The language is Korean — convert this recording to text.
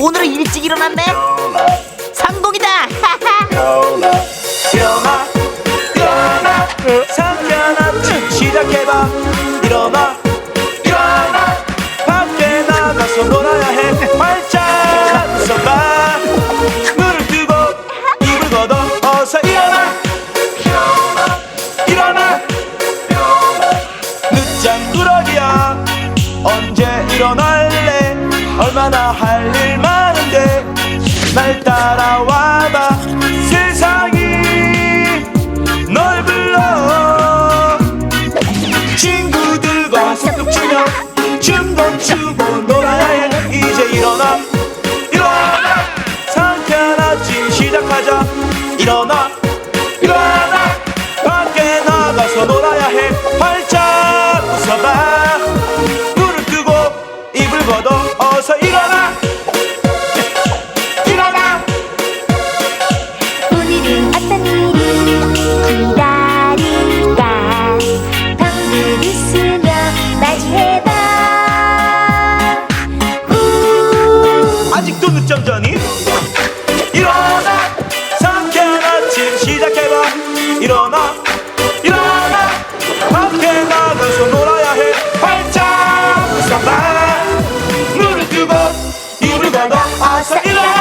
오늘은 일찍 일어났네. 성공이다. 일어나 일어나 상쾌한 아침 시작해봐 일어나 일어나 밖에 나가서 놀아야 해 활짝 웃어봐 눈을 뜨고 입을 걷어 어서 일어나 일어나 늦잠 꾸러기야 언제 일어날래 얼마나 할 일 많은데 날 따라와봐. 세상이 널 불러. 친구들과 손뼉 치며 춤도 추고 놀아야 해. 이제 일어나 일어나. 상쾌한 아침 시작하자. 일어나 일어나 있으면 맞이해봐. 아직도 늦잠 자니? 일어나. 상쾌한 아침 시작해봐. 일어나. 일어나. 밖에 나가서 놀아야 해. 활짝 웃어봐. 눈을 뜨고 입을 닫아. 아, 어서 일어나.